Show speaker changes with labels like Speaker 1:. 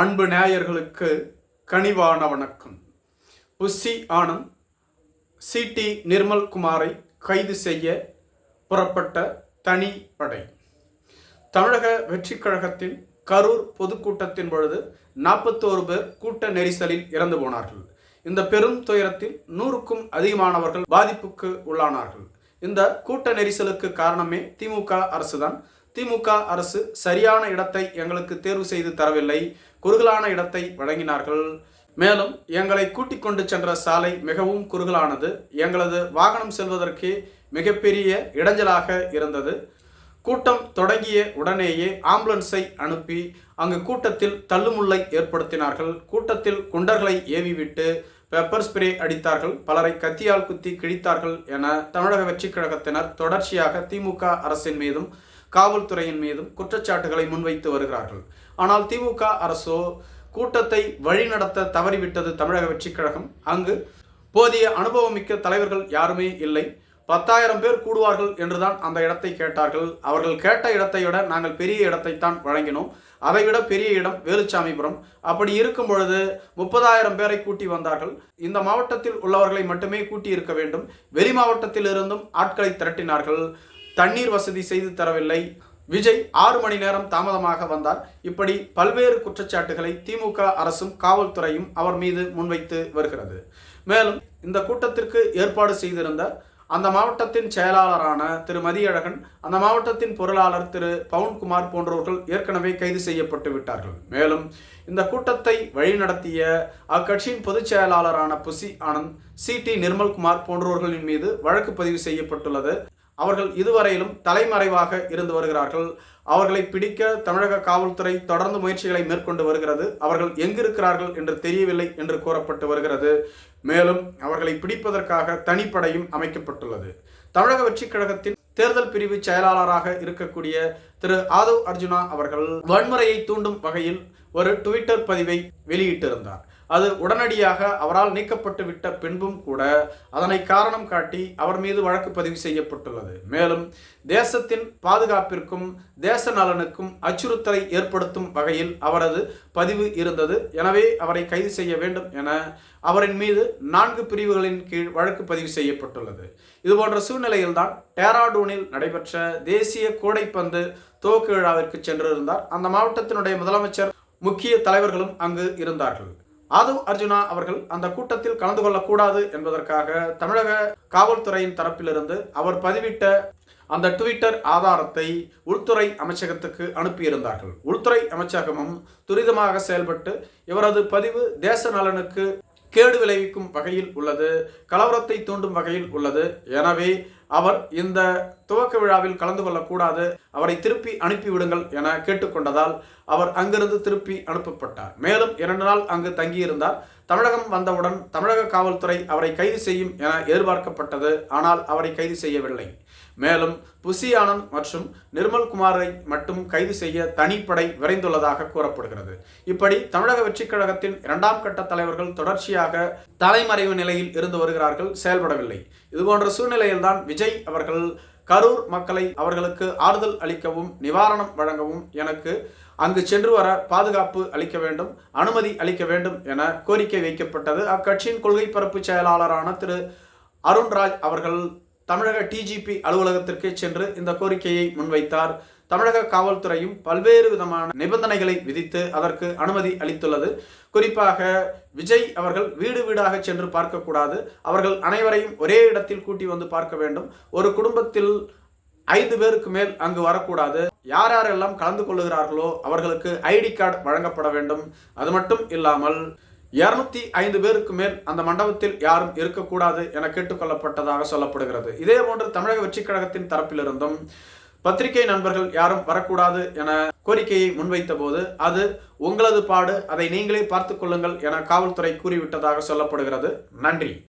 Speaker 1: அன்பு நேயர்களுக்கு கனிவான வணக்கம். புஷி ஆனந்த் சிடி நிர்மல்குமாரை கைது செய்ய புறப்பட்ட தனி படை. தமிழக வெற்றிக் கழகத்தின் கரூர் பொதுக்கூட்டத்தின் பொழுது நாற்பத்தோரு பேர் கூட்ட நெரிசலில் இறந்து போனார்கள். இந்த பெரும் துயரத்தில் நூறுக்கும் அதிகமானவர்கள் பாதிப்புக்கு உள்ளானார்கள். இந்த கூட்ட நெரிசலுக்கு காரணமே திமுக அரசுதான். திமுக அரசு சரியான இடத்தை எங்களுக்கு தேர்வு செய்து தரவில்லை. குறுகலான இடத்தை வழங்கினார்கள். மேலும் எங்களை கூட்டிக் கொண்டு சென்ற சாலை மிகவும் குறுகலானது. எங்களது வாகனம் செல்வதற்கே மிகப்பெரிய இடைஞ்சலாக இருந்தது. கூட்டம் தொடங்கிய உடனேயே ஆம்புலன்ஸை அனுப்பி அங்கு கூட்டத்தில் தள்ளுமுள்ளை ஏற்படுத்தினார்கள். கூட்டத்தில் குண்டர்களை ஏவிவிட்டு பெப்பர் ஸ்ப்ரே அடித்தார்கள். பலரை கத்தியால் குத்தி கிழித்தார்கள் என தமிழக வெற்றி கழகத்தினர் தொடர்ச்சியாக திமுக அரசின் மீதும் காவல்துறையின் மீதும் குற்றச்சாட்டுகளை முன்வைத்து வருகிறார்கள். ஆனால் திமுக அரசோ கூட்டத்தை வழிநடத்த தவறிவிட்டது தமிழக வெற்றிக் கழகம். அங்கு போதிய அனுபவமிக்க தலைவர்கள் யாருமே இல்லை. பத்தாயிரம் பேர் கூடுவார்கள் என்றுதான் அந்த இடத்தை கேட்டார்கள். அவர்கள் கேட்ட இடத்தை விட நாங்கள் பெரிய இடத்தை தான் வழங்கினோம் அதைவிட பெரிய இடம் வேலுச்சாமிபுரம். அப்படி இருக்கும் பொழுது முப்பதாயிரம் பேரை கூட்டி வந்தார்கள். இந்த மாவட்டத்தில் உள்ளவர்களை மட்டுமே கூட்டி இருக்க வேண்டும். வெளி மாவட்டத்தில் இருந்தும் ஆட்களை திரட்டினார்கள். தண்ணீர் வசதி செய்து தரவில்லை. விஜய் ஆறு மணி நேரம் தாமதமாக வந்தார். இப்படி பல்வேறு குற்றச்சாட்டுகளை திமுக அரசும் காவல்துறையும் அவர் மீது முன்வைத்து வருகிறது. மேலும் இந்த கூட்டத்திற்கு ஏற்பாடு செய்திருந்த அந்த மாவட்டத்தின் செயலாளரான திரு மதியழகன் அந்த மாவட்டத்தின் பொருளாளர் திரு பவுன்குமார் போன்றவர்கள் ஏற்கனவே கைது செய்யப்பட்டு விட்டார்கள். மேலும் இந்த கூட்டத்தை வழிநடத்திய அக்கட்சியின் பொதுச் செயலாளரான புசி ஆனந்த் சி டி நிர்மல்குமார் போன்றவர்களின் மீது வழக்கு பதிவு செய்யப்பட்டுள்ளது. அவர்கள் இதுவரையிலும் தலைமறைவாக இருந்து வருகிறார்கள். அவர்களை பிடிக்க தமிழக காவல்துறை தொடர்ந்து முயற்சிகளை மேற்கொண்டு வருகிறது. அவர்கள் எங்கிருக்கிறார்கள் என்று தெரியவில்லை என்று கூறப்பட்டு வருகிறது. மேலும் அவர்களை பிடிப்பதற்காக தனிப்படையும் அமைக்கப்பட்டுள்ளது. தமிழக வெற்றிக் கழகத்தின் தேர்தல் பிரிவு செயலாளராக இருக்கக்கூடிய திரு ஆதவ் அர்ஜுனா அவர்கள் வன்முறையை தூண்டும் வகையில் ஒரு ட்விட்டர் பதிவை வெளியிட்டிருந்தார். அது உடனடியாக அவரால் நீக்கப்பட்டு விட்ட பின்பும் கூட அதனை காரணம் காட்டி அவர் மீது வழக்கு பதிவு செய்யப்பட்டுள்ளது. மேலும் தேசத்தின் பாதுகாப்பிற்கும் தேச நலனுக்கும் அச்சுறுத்தலை ஏற்படுத்தும் வகையில் அவரது பதிவு இருந்தது. எனவே அவரை கைது செய்ய வேண்டும் என அவரின் மீது நான்கு பிரிவுகளின் கீழ் வழக்கு பதிவு செய்யப்பட்டுள்ளது. இதுபோன்ற சூழ்நிலையில்தான் டேராடூனில் நடைபெற்ற தேசிய கூடைப்பந்து துவக்க விழாவிற்கு சென்றிருந்தார். அந்த மாவட்டத்தினுடைய முதலமைச்சர் முக்கிய தலைவர்களும் அங்கு இருந்தார்கள். ஆதவ் அர்ஜுனா அவர்கள் அந்த கூட்டத்தில் கலந்து கொள்ளக்கூடாது என்பதற்காக தமிழக காவல்துறையின் தரப்பிலிருந்து அவர் பதிவிட்ட அந்த ட்விட்டர் ஆதாரத்தை உள்துறை அமைச்சகத்துக்கு அனுப்பியிருந்தார்கள். உள்துறை அமைச்சகமும் துரிதமாக செயல்பட்டு இவரது பதிவு தேச நலனுக்கு கேடு விளைவிக்கும் வகையில் உள்ளது கலவரத்தை தூண்டும் வகையில் உள்ளது. எனவே அவர் இந்த துவக்க விழாவில் கலந்து கொள்ளக்கூடாது. அவரை திருப்பி அனுப்பிவிடுங்கள் என கேட்டுக்கொண்டதால் அவர் அங்கிருந்து திருப்பி அனுப்பப்பட்டார். மேலும் இரண்டு நாள் அங்கு தங்கியிருந்தார். தமிழகம் வந்தவுடன் தமிழக காவல்துறை அவரை கைது செய்யும் என எதிர்பார்க்கப்பட்டது. ஆனால் அவரை கைது செய்யவில்லை. மேலும் புசி ஆனந்த் மற்றும் நிர்மல் குமாரை மட்டும் கைது செய்ய தனிப்படை விரைந்துள்ளதாக கூறப்படுகிறது. இப்படி தமிழக வெற்றிக் கழகத்தின் இரண்டாம் கட்ட தலைவர்கள் தொடர்ச்சியாக தலைமறைவு நிலையில் இருந்து வருகிறார்கள் செயல்படவில்லை. இதுபோன்ற சூழ்நிலையில்தான் விஜய் அவர்கள் கரூர் மக்களை அவர்களுக்கு ஆறுதல் அளிக்கவும் நிவாரணம் வழங்கவும் எனக்கு அங்கு சென்று வர பாதுகாப்பு அளிக்க வேண்டும் அனுமதி அளிக்க வேண்டும் என கோரிக்கை வைக்கப்பட்டது. அக்கட்சியின் கொள்கை பரப்பு செயலாளரான திரு அருண்ராஜ் அவர்கள் தமிழக டிஜிபி அலுவலகத்திற்கு சென்று இந்த கோரிக்கையை முன்வைத்தார். தமிழக காவல்துறையும் பல்வேறு விதமான நிபந்தனைகளை விதித்து அதற்கு அனுமதி அளித்துள்ளது. குறிப்பாக விஜய் அவர்கள் வீடு வீடாக சென்று பார்க்கக்கூடாது. அவர்கள் அனைவரையும் ஒரே இடத்தில் கூட்டி வந்து பார்க்க வேண்டும். ஒரு குடும்பத்தில் ஐந்து பேருக்கு மேல் அங்கு வரக்கூடாது. யார் யாரெல்லாம் கலந்து கொள்ளுகிறார்களோ அவர்களுக்கு ஐடி கார்டு வழங்கப்பட வேண்டும். அது மட்டும் இல்லாமல் இருநூத்தி ஐந்து பேருக்கு மேல் அந்த மண்டபத்தில் யாரும் இருக்கக்கூடாது என கேட்டுக்கொள்ளப்பட்டதாக சொல்லப்படுகிறது. இதே போன்று தமிழக வெற்றிக் கழகத்தின் தரப்பிலிருந்தும் பத்திரிகை நண்பர்கள் யாரும் வரக்கூடாது என கோரிக்கையை முன்வைத்த போது அது உங்களது பாடு அதை நீங்களே பார்த்துக் கொள்ளுங்கள் என காவல்துறை கூறிவிட்டதாக சொல்லப்படுகிறது. நன்றி.